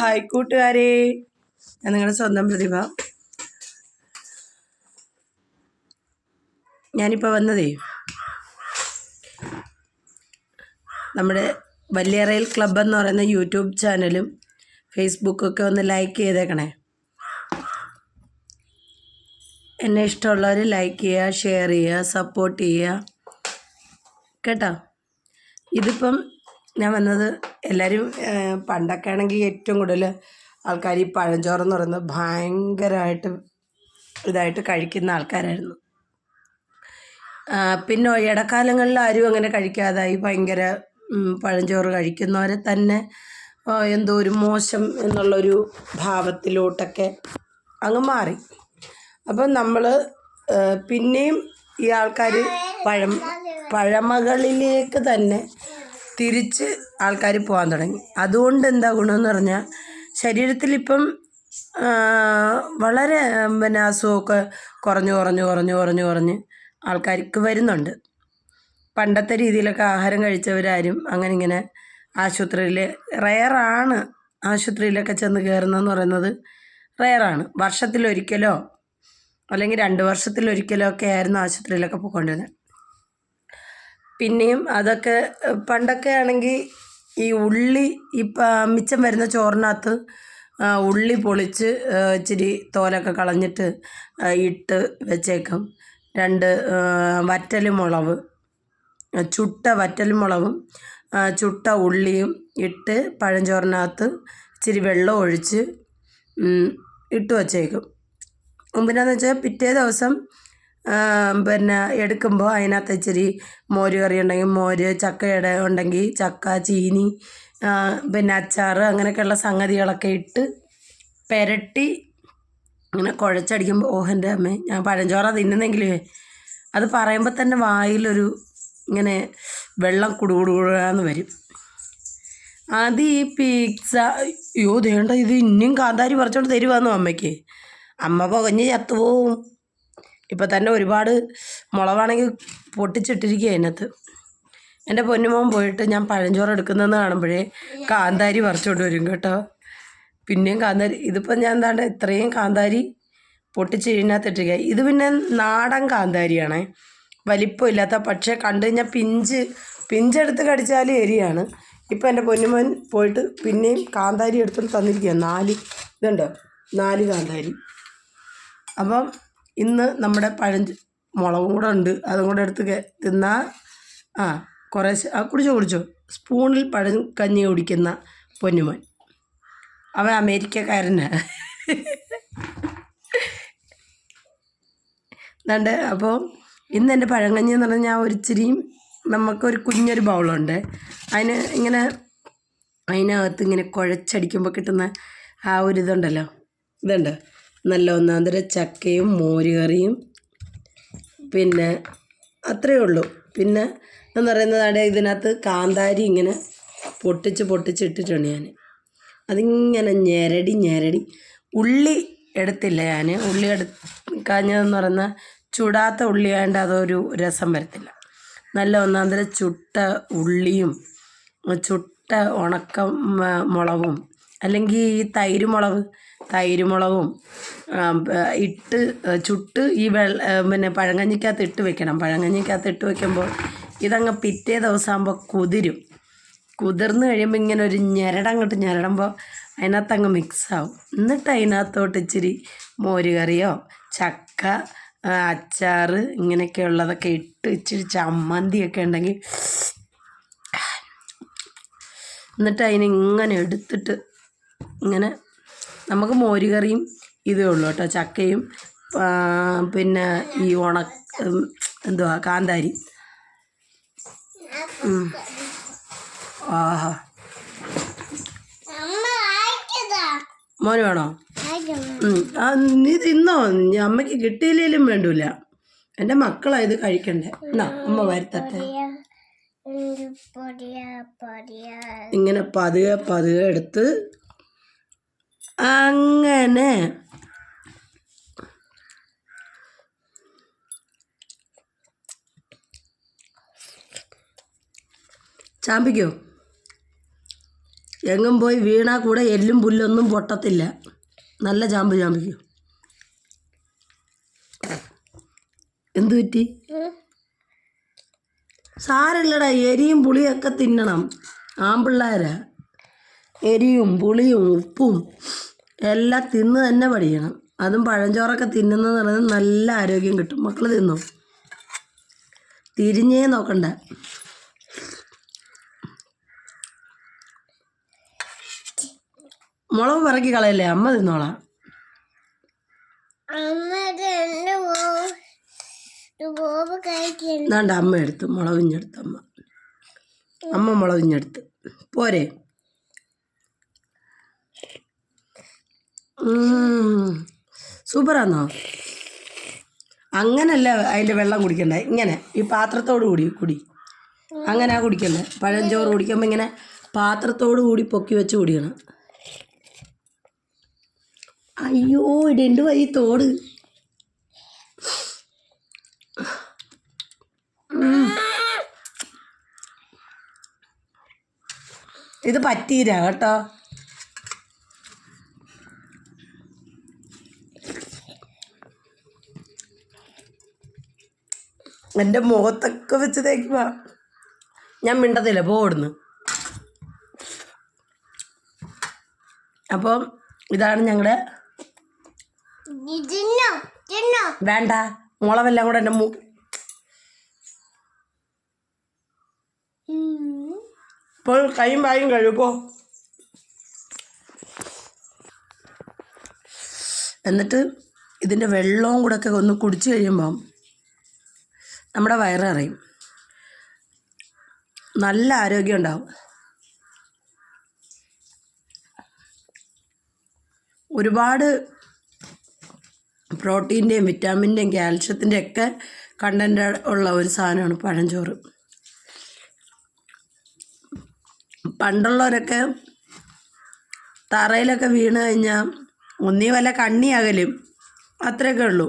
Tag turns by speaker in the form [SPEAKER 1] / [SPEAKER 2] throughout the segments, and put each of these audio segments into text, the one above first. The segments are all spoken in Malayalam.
[SPEAKER 1] ഹായ് കൂട്ടുകാരെ. ഞാൻ നിങ്ങളുടെ സ്വന്തം പ്രതിഭ. ഞാനിപ്പോൾ വന്നതേ. നമ്മുടെ വല്യറയിൽ ക്ലബ്ബ് എന്ന് പറയുന്ന യൂട്യൂബ് ചാനലും ഫേസ്ബുക്കൊക്കെ ഒന്ന് ലൈക്ക് ചെയ്തേക്കണേ. എന്നെ ഇഷ്ടമുള്ളവർ ലൈക്ക് ചെയ്യുക ഷെയർ ചെയ്യുക സപ്പോർട്ട് ചെയ്യുക. കേട്ടോ? ഇതിപ്പം ഞാൻ വന്നത് എല്ലാവരും പണ്ടൊക്കെ ആണെങ്കിൽ ഏറ്റവും കൂടുതൽ ആൾക്കാർ ഈ പഴഞ്ചോറെന്ന് പറയുന്നത് ഭയങ്കരമായിട്ട് ഇതായിട്ട് കഴിക്കുന്ന ആൾക്കാരായിരുന്നു. പിന്നെ ഇടക്കാലങ്ങളിൽ ആരും അങ്ങനെ കഴിക്കാതായി. ഭയങ്കര പഴഞ്ചോറ് കഴിക്കുന്നവരെ തന്നെ എന്തോ ഒരു മോശം എന്നുള്ളൊരു ഭാവത്തിലോട്ടൊക്കെ അങ്ങ് മാറി. അപ്പം നമ്മൾ പിന്നെയും ഈ ആൾക്കാർ പഴം പഴമകളിലേക്ക് തന്നെ തിരിച്ച് ആൾക്കാർ പോകാൻ തുടങ്ങി. അതുകൊണ്ട് എന്താ ഗുണമെന്ന് പറഞ്ഞാൽ ശരീരത്തിലിപ്പം വളരെ പിന്നെ അസുഖമൊക്കെ കുറഞ്ഞു കുറഞ്ഞു കുറഞ്ഞു കുറഞ്ഞു കുറഞ്ഞ് ആൾക്കാർക്ക് വരുന്നുണ്ട്. പണ്ടത്തെ രീതിയിലൊക്കെ ആഹാരം കഴിച്ചവരാരും അങ്ങനെ ഇങ്ങനെ ആശുപത്രിയിൽ റെയറാണ് ആശുപത്രിയിലൊക്കെ ചെന്ന് കയറുന്നതെന്ന് പറയുന്നത് റെയറാണ്. വർഷത്തിലൊരിക്കലോ അല്ലെങ്കിൽ രണ്ട് വർഷത്തിലൊരിക്കലോ ഒക്കെ ആയിരുന്നു ആശുപത്രിയിലൊക്കെ പോയിക്കൊണ്ടിരുന്നത്. പിന്നെയും അതൊക്കെ പണ്ടൊക്കെ ആണെങ്കിൽ ഈ ഉള്ളി ഇപ്പം മിച്ചം വരുന്ന ചോറിനകത്ത് ഉള്ളി പൊളിച്ച് ഇച്ചിരി തോലൊക്കെ കളഞ്ഞിട്ട് ഇട്ട് വെച്ചേക്കും. രണ്ട് വറ്റൽ മുളക് ചുട്ട വറ്റൽ മുളകും ചുട്ട ഉള്ളിയും ഇട്ട് പഴഞ്ചോറിനകത്ത് ഇച്ചിരി വെള്ളം ഒഴിച്ച് ഇട്ട് വച്ചേക്കും. പിന്നെയെന്ന് വെച്ചാൽ പിറ്റേ ദിവസം പിന്നെ എടുക്കുമ്പോൾ അതിനകത്ത് ഇച്ചിരി മോര് കറി ഉണ്ടെങ്കിൽ മോര് ചക്കയുടെ ഉണ്ടെങ്കിൽ ചക്ക ചീനി പിന്നെ അച്ചാർ അങ്ങനെയൊക്കെയുള്ള സംഗതികളൊക്കെ ഇട്ട് പെരട്ടി ഇങ്ങനെ കുഴച്ചടിക്കുമ്പോൾ ഓഹ് എന്റെ അമ്മേ ഞാൻ പഴഞ്ചോറ തിന്നുന്നെങ്കിലേ. അത് പറയുമ്പോൾ തന്നെ വായിലൊരു ഇങ്ങനെ വെള്ളം കുടുകുടുകുടാന്ന് വരും അത് ഈ പിസ്സ അയ്യോ ദേണ്ട ഇത് ഇനിയും കാന്താരി പറിച്ചോണ്ട് തരുവാന്നു അമ്മയ്ക്ക് അമ്മ പുകഞ്ഞ് ചത്തുപോവും ഇപ്പം തന്നെ ഒരുപാട് മുളവാണെങ്കിൽ പൊട്ടിച്ചിട്ടിരിക്കുക അതിനകത്ത്. എന്റെ പൊന്നുമോൻ പോയിട്ട് ഞാൻ പഴഞ്ചോറ് എടുക്കുന്നതെന്ന് കാണുമ്പോഴേ കാന്താരി പറിച്ചുകൊണ്ട് വരും കേട്ടോ. പിന്നെയും കാന്താരി ഇതിപ്പോൾ ഞാൻ എന്താണ്ട് ഇത്രയും കാന്താരി പൊട്ടിച്ച് ഇത് പിന്നെ നാടൻ കാന്താരിയാണേ. വലിപ്പമില്ലാത്ത പക്ഷേ കണ്ടു കഴിഞ്ഞാൽ പിഞ്ച് പിഞ്ചെടുത്ത് കടിച്ചാൽ എരിയാണ്. ഇപ്പം എന്റെ പൊന്നുമോൻ പോയിട്ട് പിന്നെയും കാന്താരി എടുത്തുകൊണ്ട് തന്നിരിക്കുക നാല് ഇതുണ്ടോ? നാല് കാന്താരി. അപ്പം ഇന്ന് നമ്മുടെ പഴഞ്ച് മുളകും കൂടെ ഉണ്ട്. അതും കൂടെ എടുത്ത് തിന്നാൽ ആ കുറേ ആ കുടിച്ചോ കുടിച്ചോ. സ്പൂണിൽ പഴം കഞ്ഞി കുടിക്കുന്ന പൊന്നുമോൻ. അവൻ അമേരിക്കക്കാരനാണ് ദണ്ട് അപ്പോൾ ഇന്ന് എന്റെ പഴങ്കഞ്ഞി എന്ന് പറഞ്ഞാൽ ഒരു ഇച്ചിരിയും നമുക്കൊരു കുഞ്ഞൊരു ബൗളുണ്ട്. അതിന് ഇങ്ങനെ അതിനകത്ത് ഇങ്ങനെ കുഴച്ചടിക്കുമ്പോൾ കിട്ടുന്ന ആ ഒരു ഇതുണ്ടല്ലോ. ഇതുണ്ട്. നല്ല ഒന്നാന്തര ചക്കയും മോരുകറിയും. പിന്നെ അത്രയേ ഉള്ളൂ. പിന്നെ എന്ന് പറയുന്നതാണ് ഇതിനകത്ത് കാന്താരി ഇങ്ങനെ പൊട്ടിച്ച് പൊട്ടിച്ച് ഇട്ടിട്ടുണ്ട് ഞാൻ. അതിങ്ങനെ ഞെരടി ഞെരടി ഉള്ളി എടുത്തില്ല ഞാൻ. ഉള്ളി എടുക്കാഞ്ഞതെന്ന് പറഞ്ഞാൽ ചുടാത്ത ഉള്ളിയാണ്ട് അതൊരു രസം വരത്തില്ല. നല്ല ഒന്നാന്തര ചുട്ട ഉള്ളിയും ചുട്ട ഉണക്ക മുളകും അല്ലെങ്കിൽ ഈ തൈര് മുളക് തൈര് മുളകും ഇട്ട് ചുട്ട് ഈ വെള്ള പിന്നെ പഴങ്കഞ്ഞിക്കകത്ത് ഇട്ട് വെക്കണം. പഴങ്കഞ്ഞിക്കകത്ത് ഇട്ട് വെക്കുമ്പോൾ ഇതങ്ങ് പിറ്റേ ദിവസമാകുമ്പോൾ കുതിരും. കുതിർന്ന് കഴിയുമ്പോൾ ഇങ്ങനെ ഒരു ഞെരടങ്ങോട്ട് ഞെരടുമ്പോൾ അതിനകത്ത് അങ്ങ് മിക്സ് ആവും എന്നിട്ട് അതിനകത്തോട്ട് ഇച്ചിരി മോരുകറിയോ ചക്ക അച്ചാർ ഇങ്ങനെയൊക്കെ ഉള്ളതൊക്കെ ഇട്ട് ഇച്ചിരി ചമ്മന്തിയൊക്കെ ഉണ്ടെങ്കിൽ എന്നിട്ട് അതിനെ ഇങ്ങനെ എടുത്തിട്ട് ഇങ്ങനെ നമുക്ക് മോരുകറിയും ഇതേ ഉള്ളൂ കേട്ടോ ചക്കയും പിന്നെ ഈ ഉണ എന്തുവാ കാന്താരി. ആഹാ. മോന് വേണോ. നീ തിന്നോ? അമ്മയ്ക്ക് കിട്ടിയില്ലേലും വേണ്ടൂല. എന്റെ മക്കളാ ഇത് കഴിക്കണ്ടേ. എന്നാ അമ്മ വരുത്തട്ടെ. ഇങ്ങനെ പതുക്കെ പതുക്കെ എടുത്ത് അങ്ങനെ. ചാമ്പിക്കോ? എങ്ങും പോയി വീണാൽ കൂടെ എല്ലും പുല്ലൊന്നും പൊട്ടത്തില്ല. നല്ല ചാമ്പ് ചാമ്പിക്കോ. എന്തു പറ്റി? സാരല്ലടാ എരിയും പുളിയൊക്കെ തിന്നണം. ആമ്പിള്ളേരാ. എരിയും പുളിയും ഉപ്പും. എല്ലാം തിന്ന് തന്നെ പഠിക്കണം. അതും പഴഞ്ചോറൊക്കെ തിന്നുന്നത് പറയുന്നത് നല്ല ആരോഗ്യം കിട്ടും. മക്കൾ തിന്നു? തിരിഞ്ഞേ നോക്കണ്ട. മുളക് പറക്കി കളയല്ലേ? അമ്മ തിന്നോളാം.
[SPEAKER 2] അമ്മ
[SPEAKER 1] എന്നാണ്ട് എടുത്തു. മുളകിഞ്ഞെടുത്ത് അമ്മ. അമ്മ മുളകിഞ്ഞെടുത്ത് പോരെ. സൂപ്പറാന്നോ? അങ്ങനല്ല അതിന്റെ വെള്ളം കുടിക്കണ്ടേ. ഇങ്ങനെ ഈ പാത്രത്തോട് കൂടി കുടി. അങ്ങനെ കുടിക്കണ്ടേ. പഴഞ്ചോറ് കുടിക്കുമ്പോൾ ഇങ്ങനെ പാത്രത്തോട് കൂടി പൊക്കി വെച്ച് കുടിക്കണം. അയ്യോ ഇടേണ്ട വഴി തോട്? ഇത് പറ്റിയില്ല കേട്ടോ. എന്റെ മുഖത്തൊക്കെ വെച്ച് തേക്കുവാ ഞാൻ മിണ്ടത്തില്ല പോടുന്നു അപ്പം ഇതാണ് ഞങ്ങളുടെ വേണ്ട മുളവെല്ലാം കൂടെ എന്റെ മൂ ഇപ്പോൾ കൈയും വായും കഴിയുമ്പോ എന്നിട്ട് ഇതിന്റെ വെള്ളവും കൂടെ ഒക്കെ ഒന്ന് കുടിച്ചു കഴിയുമ്പം നമ്മുടെ വയറിറയും നല്ല ആരോഗ്യം ഉണ്ടാവും. ഒരുപാട് പ്രോട്ടീന്റെയും വിറ്റാമിന്റെയും കാൽഷ്യത്തിന്റെയും ഒക്കെ കണ്ടന്റ് ഉള്ള ഒരു സാധനമാണ് പഴഞ്ചോറ്. പണ്ടുള്ളവരൊക്കെ തറയിലൊക്കെ വീണ് കഴിഞ്ഞാൽ ഒന്നീ വല്ല കണ്ണിയകലും അത്രയൊക്കെ ഉള്ളൂ.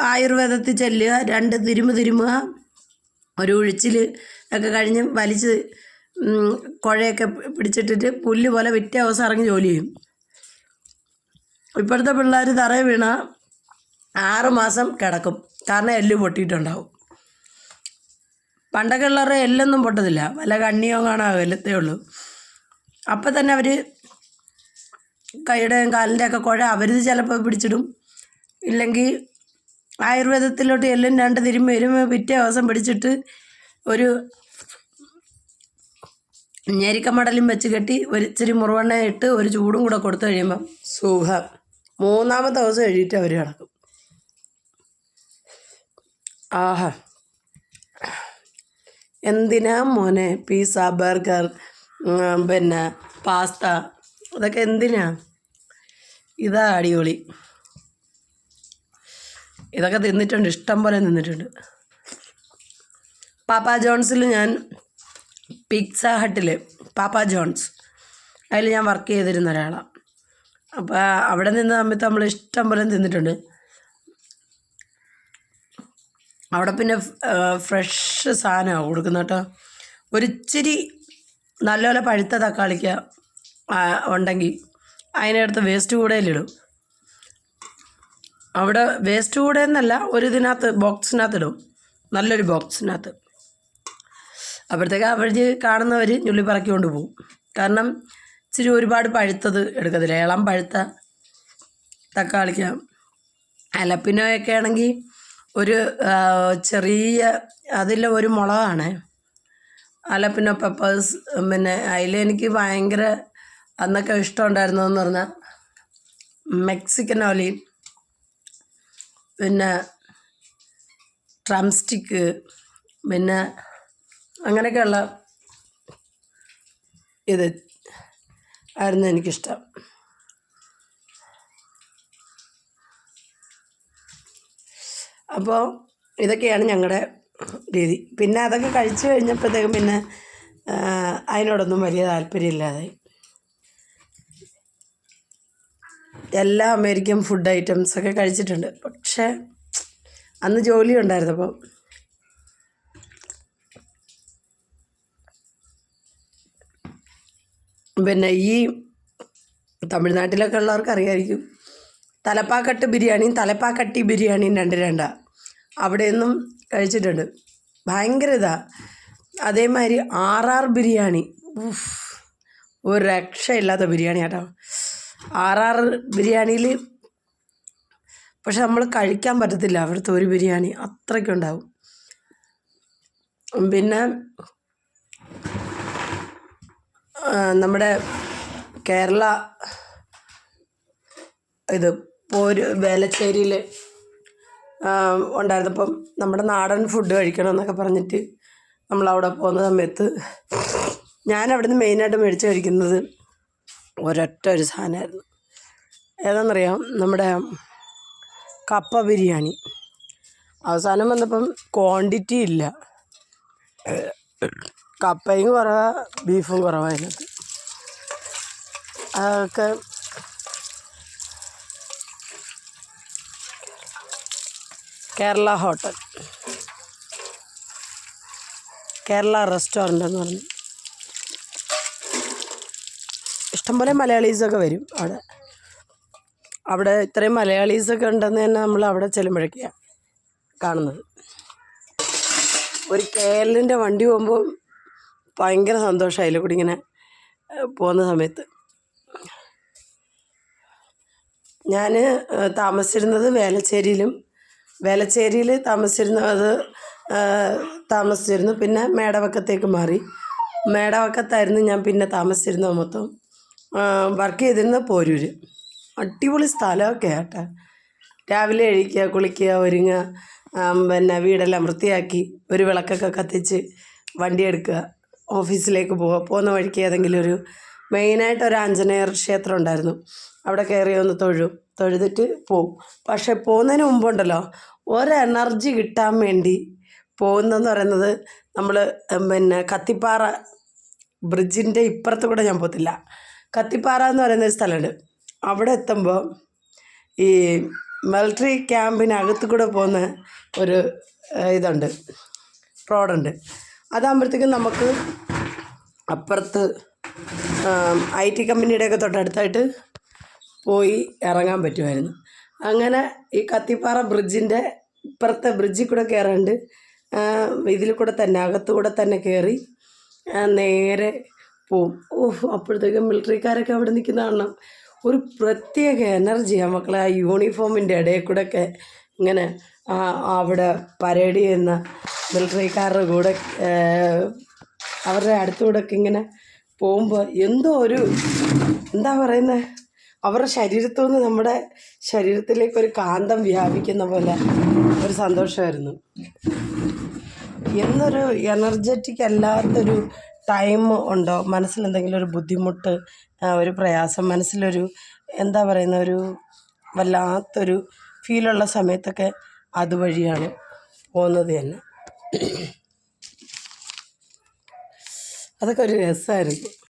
[SPEAKER 1] ആയുർവേദത്തിൽ ചെല്ലുക രണ്ട് തിരുമ്പ് തിരുമുക ഒരു ഒഴിച്ചിൽ ഒക്കെ കഴിഞ്ഞ് വലിച്ച് കുഴയൊക്കെ പിടിച്ചിട്ടിട്ട് പുല്ല് പോലെ വിറ്റേ ദിവസം ഇറങ്ങി ജോലി ചെയ്യും. ഇപ്പോഴത്തെ പിള്ളേർ തറ വീണ ആറ് മാസം കിടക്കും. കാരണം എല്ല് പൊട്ടിയിട്ടുണ്ടാവും. പണ്ടൊക്കെ ഉള്ളവരുടെ എല്ലൊന്നും പൊട്ടത്തില്ല. വല്ല കണ്ണിയോ കാണാ എല്ലത്തേ ഉള്ളൂ. അപ്പം തന്നെ അവർ കൈയുടെയും കാലിന്റെ ഒക്കെ കുഴ അവർ ചിലപ്പോൾ പിടിച്ചിടും. ഇല്ലെങ്കിൽ ആയുർവേദത്തിലോട്ട് എല്ലാം രണ്ട് തിരുമ്പ് വരുമ്പോൾ പിറ്റേ ദിവസം പിടിച്ചിട്ട് ഒരു ഞെരിക്കമടലും വെച്ച് കെട്ടി ഒരു ഇച്ചിരി മുറുവെണ്ണ ഇട്ട് ഒരു ചൂടും കൂടെ കൊടുത്തു കഴിയുമ്പം സുഖം മൂന്നാമത്തെ ദിവസം എഴുതിയിട്ട് അവർ കിടക്കും. ആഹാ. എന്തിനാ മോനെ പീസ ബർഗർ പിന്നെ പാസ്ത അതൊക്കെ എന്തിനാ? ഇതാ അടിപൊളി. ഇതൊക്കെ തിന്നിട്ടുണ്ട്. ഇഷ്ടം പോലെ തിന്നിട്ടുണ്ട്. പാപ്പ ജോൺസിൽ ഞാൻ പിക്സ ഹട്ടിൽ പാപ്പ ജോൺസ്. അതിൽ ഞാൻ വർക്ക് ചെയ്തിരുന്ന ഒരാളാണ് അപ്പോൾ അവിടെ നിന്ന് സമയത്ത് നമ്മൾ ഇഷ്ടം പോലെ തിന്നിട്ടുണ്ട്. അവിടെ പിന്നെ ഫ്രഷ് സാധനമാണ് കൊടുക്കുന്നത് കേട്ടോ. ഒരിച്ചിരി നല്ലപോലെ പഴുത്ത തക്കാളിക്ക ഉണ്ടെങ്കിൽ അതിനടുത്ത് വേസ്റ്റ് കൂടയിലിടും അവിടെ വേസ്റ്റ് കൂടെ എന്നല്ല ഒരു ഇതിനകത്ത് ബോക്സിനകത്ത് ഇടും നല്ലൊരു ബോക്സിനകത്ത് അപ്പോഴത്തേക്ക് അവർ കാണുന്നവർ ഞുള്ളി പറക്കി കൊണ്ട് പോകും കാരണം ഇച്ചിരി ഒരുപാട് പഴുത്തത് എടുക്കത്തില്ല. ഇളം പഴുത്ത തക്കാളിക്ക അലപ്പിനൊക്കെ ആണെങ്കിൽ ഒരു ചെറിയ അതിൽ ഒരു മുളകാണ്. അലപ്പിനോ പെപ്പേഴ്സ് പിന്നെ അതിൽ എനിക്ക് ഭയങ്കര അന്നൊക്കെ ഇഷ്ടമുണ്ടായിരുന്നതെന്ന് പറഞ്ഞാൽ മെക്സിക്കൻ ഒലി പിന്നെ ഡ്രംസ്റ്റിക്ക് പിന്നെ അങ്ങനെയൊക്കെയുള്ള ഇത് ആയിരുന്നു എനിക്കിഷ്ടം. അപ്പോൾ ഇതൊക്കെയാണ് ഞങ്ങളുടെ രീതി. പിന്നെ അതൊക്കെ കഴിച്ചു കഴിഞ്ഞപ്പോഴത്തേക്കും പിന്നെ അതിനോടൊന്നും വലിയ താല്പര്യമില്ലാതായി. എല്ലാ അമേരിക്കൻ ഫുഡ് ഐറ്റംസ് ഒക്കെ കഴിച്ചിട്ടുണ്ട്. പക്ഷേ അന്ന് ജോലി ഉണ്ടായിരുന്നു അപ്പം. പിന്നെ ഈ തമിഴ്നാട്ടിലൊക്കെ ഉള്ളവർക്ക് അറിയായിരിക്കും. തലപ്പാക്കട്ട് ബിരിയാണിയും തലപ്പാക്കട്ടി ബിരിയാണിയും രണ്ട് രണ്ടാ. അവിടെയൊന്നും കഴിച്ചിട്ടുണ്ട്. ഭയങ്കര ഇതാ. അതേമാതിരി ആർ ആർ ബിരിയാണി. ഒരു രക്ഷയില്ലാത്ത ബിരിയാണി കേട്ടോ ആർ ബിരിയാണിയിൽ പക്ഷെ നമ്മൾ കഴിക്കാൻ പറ്റത്തില്ല അവിടുത്തെ ഒരു ബിരിയാണി അത്രയ്ക്കുണ്ടാവും പിന്നെ നമ്മുടെ കേരള ഇത് പോര് വേലച്ചേരിയിൽ ഉണ്ടായിരുന്നപ്പം നമ്മുടെ നാടൻ ഫുഡ് കഴിക്കണം എന്നൊക്കെ പറഞ്ഞിട്ട് നമ്മളവിടെ പോകുന്ന സമയത്ത് ഞാൻ അവിടുന്ന് മെയിനായിട്ട് മേടിച്ച് കഴിക്കുന്നത് ഒരൊറ്റ ഒരു സാധനമായിരുന്നു. ഏതാണെന്നറിയാം നമ്മുടെ കപ്പ ബിരിയാണി. അവസാനം വന്നപ്പം ക്വാണ്ടിറ്റി ഇല്ല. കപ്പയും കുറവാണ് ബീഫും കുറവാണ് അതിനകത്ത് അതൊക്കെ കേരള ഹോട്ടൽ. കേരള റെസ്റ്റോറന്റ് എന്ന് പറഞ്ഞു. ഇഷ്ടംപോലെ മലയാളീസൊക്കെ വരും അവിടെ. അവിടെ ഇത്രയും മലയാളീസൊക്കെ ഉണ്ടെന്ന് തന്നെ നമ്മൾ അവിടെ ചെല്ലുമ്പോഴൊക്കെയാണ് കാണുന്നത്. ഒരു കെ എല്ലിന്റെ വണ്ടി പോകുമ്പോൾ ഭയങ്കര സന്തോഷമായില്ല കൂടി ഇങ്ങനെ പോകുന്ന സമയത്ത്. ഞാൻ താമസിച്ചിരുന്നത് വേലച്ചേരിയിലും വേലച്ചേരിയിൽ താമസിച്ചിരുന്നത് താമസിച്ചിരുന്നു. പിന്നെ മേടവക്കത്തേക്ക് മാറി. മേടവക്കത്തായിരുന്നു ഞാൻ പിന്നെ താമസിച്ചിരുന്നത് മൊത്തം. വർക്ക് ചെയ്തിരുന്ന പോരൂര്. അടിപൊളി സ്ഥലമൊക്കെ കേട്ടോ രാവിലെ എഴുതിക്കുക കുളിക്കുക ഒരുങ്ങുക പിന്നെ വീടെല്ലാം വൃത്തിയാക്കി ഒരു വിളക്കൊക്കെ കത്തിച്ച് വണ്ടി എടുക്കുക ഓഫീസിലേക്ക് പോവുക. പോകുന്ന വഴിക്ക് ഏതെങ്കിലും ഒരു മെയിനായിട്ട് ഒരു ആഞ്ജനേയർ ക്ഷേത്രം ഉണ്ടായിരുന്നു. അവിടെ കയറി ഒന്ന് തൊഴും തൊഴുതിട്ട് പോവും. പക്ഷെ പോകുന്നതിന് മുമ്പുണ്ടല്ലോ ഒരു എനർജി കിട്ടാൻ വേണ്ടി പോകുന്നതെന്ന് പറയുന്നത് നമ്മൾ പിന്നെ കത്തിപ്പാറ ബ്രിഡ്ജിന്റെ ഇപ്പുറത്ത് കൂടെ ഞാൻ പോകത്തില്ല. കത്തിപ്പാറ എന്ന് പറയുന്ന ഒരു സ്ഥലമുണ്ട്. അവിടെ എത്തുമ്പോൾ ഈ മിലിറ്ററി ക്യാമ്പിനകത്ത് കൂടെ പോകുന്ന ഒരു ഇതുണ്ട്. റോഡുണ്ട് അതാകുമ്പോഴത്തേക്കും നമുക്ക് അപ്പുറത്ത് ഐ ടി കമ്പനിയുടെയൊക്കെ തൊട്ടടുത്തായിട്ട് പോയി ഇറങ്ങാൻ പറ്റുമായിരുന്നു. അങ്ങനെ ഈ കത്തിപ്പാറ ബ്രിഡ്ജിന്റെ ഇപ്പുറത്തെ ബ്രിഡ്ജിൽ കൂടെ കയറാണ്ട് ഇതിൽ കൂടെ തന്നെ അകത്തു കൂടെ തന്നെ കയറി നേരെ പോവും ഓഹ് അപ്പോഴത്തേക്കും മിലിറ്ററിക്കാരൊക്കെ അവിടെ നിൽക്കുന്ന കാണണം. ഒരു പ്രത്യേക എനർജിയാണ് മക്കളെ ആ യൂണിഫോമിന്റെ ഇടയിൽ കൂടെ ഒക്കെ ഇങ്ങനെ അവിടെ പരേഡ് ചെയ്യുന്ന മിലിറ്ററിക്കാരുടെ കൂടെ അവരുടെ അടുത്തുകൂടെ ഒക്കെ ഇങ്ങനെ പോകുമ്പോൾ എന്തോ ഒരു എന്താ പറയുന്നത് അവരുടെ ശരീരത്തു നിന്ന് നമ്മുടെ ശരീരത്തിലേക്ക് ഒരു കാന്തം വ്യാപിക്കുന്ന പോലെ ഒരു സന്തോഷമായിരുന്നു. എന്നൊരു എനർജറ്റിക് അല്ലാത്തൊരു ടൈം ഉണ്ടോ? മനസ്സിൽ എന്തെങ്കിലും ഒരു ബുദ്ധിമുട്ട് ഒരു പ്രയാസം മനസ്സിലൊരു എന്താ പറയുന്ന ഒരു വല്ലാത്തൊരു ഫീലുള്ള സമയത്തൊക്കെ അതുവഴിയാണ് പോകുന്നത് തന്നെ. അതൊക്കെ ഒരു രസമായിരുന്നു